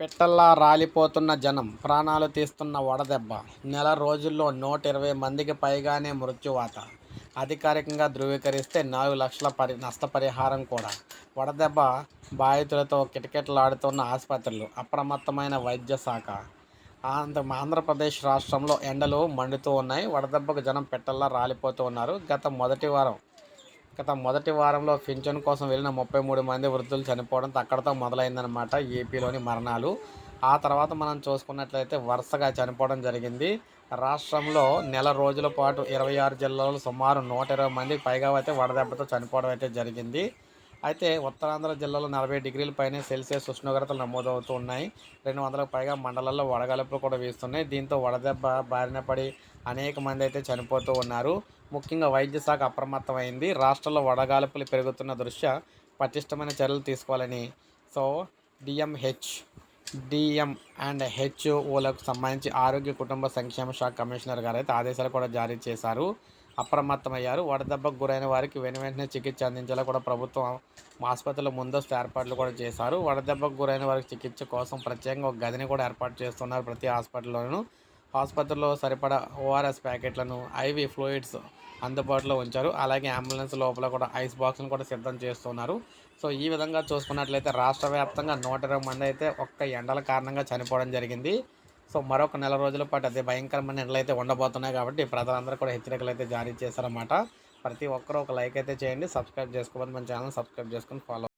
పిట్టల్లా రాలిపోతున్న జనం ప్రాణాలు తీస్తున్న వడదెబ్బ నెల రోజుల్లో నూట ఇరవై మందికి పైగానే మృత్యువాత. అధికారికంగా ధృవీకరిస్తే నాలుగు లక్షల పరి నష్టపరిహారం కూడా. వడదెబ్బ బాధితులతో కిటకిటలాడుతున్న ఆసుపత్రులు అప్రమత్తమైన వైద్య శాఖ. ఆంధ్ర ఆంధ్రప్రదేశ్ రాష్ట్రంలో ఎండలు మండుతూ ఉన్నాయి. వడదెబ్బకు జనం పెట్టల్లా రాలిపోతూ ఉన్నారు. గత మొదటి వారం గత మొదటి వారంలో పింఛన్ కోసం వెళ్ళిన ముప్పై మూడు మంది వృద్ధులు చనిపోవడంతో అక్కడతో మొదలైందనమాట ఏపీలోని మరణాలు. ఆ తర్వాత మనం చూసుకున్నట్లయితే వరుసగా చనిపోవడం జరిగింది. రాష్ట్రంలో నెల రోజుల పాటు ఇరవై ఆరు జిల్లాలో సుమారు నూట ఇరవై మందికి పైగా అయితే వడదెబ్బతో చనిపోవడం అయితే జరిగింది. అయితే ఉత్తరాంధ్ర జిల్లాలో నలభై డిగ్రీల పైన సెల్సియస్ ఉష్ణోగ్రతలు నమోదవుతూ ఉన్నాయి. రెండు వందలకు పైగా మండలాల్లో వడగలుపులు కూడా వీస్తున్నాయి. దీంతో వడదెబ్బ బారిన పడి అనేక మంది అయితే చనిపోతూ ఉన్నారు. ముఖ్యంగా వైద్య శాఖ అప్రమత్తమైంది. రాష్ట్రంలో వడగాలుపులు పెరుగుతున్న దృష్ట్యా పటిష్టమైన చర్యలు తీసుకోవాలని. సో డిఎంహెచ్ డిఎం అండ్ హెచ్ఓలకు సంబంధించి ఆరోగ్య కుటుంబ సంక్షేమ శాఖ కమిషనర్ గారు అయితే ఆదేశాలు కూడా జారీ చేశారు. అప్రమత్తమయ్యారు. వడదెబ్బకు గురైన వారికి వెను వెంటనే చికిత్స అందించేలా కూడా ప్రభుత్వం ఆసుపత్రిలో ముందస్తు ఏర్పాట్లు కూడా చేశారు. వడదెబ్బకు గురైన వారికి చికిత్స కోసం ప్రత్యేకంగా ఒక గదిని కూడా ఏర్పాటు చేస్తున్నారు ప్రతి హాస్పిటల్లోనూ ఆసుపత్రిలో సరిపడా ఓఆర్ఎస్ ప్యాకెట్లను ఐవి ఫ్లూయిడ్స్ అందుబాటులో ఉంచారు. అలాగే అంబులెన్స్ లోపల కూడా ఐస్ బాక్స్ను కూడా సిద్ధం చేస్తున్నారు. సో ఈ విధంగా చూసుకున్నట్లయితే రాష్ట్ర వ్యాప్తంగా నూట ఇరవై మంది అయితే ఒక్క ఎండల కారణంగా చనిపోవడం జరిగింది. సో మరొక నెల రోజుల పాటు అదే భయంకరమైన ఎండలు అయితే ఉండబోతున్నాయి కాబట్టి ప్రజలందరూ కూడా హెచ్చరికలు అయితే జారీ చేశారన్నమాట. ప్రతి ఒక్కరూ ఒక లైక్ అయితే చేయండి సబ్స్క్రైబ్ చేసుకోవాలి మన ఛానల్ సబ్స్క్రైబ్ చేసుకొని ఫాలో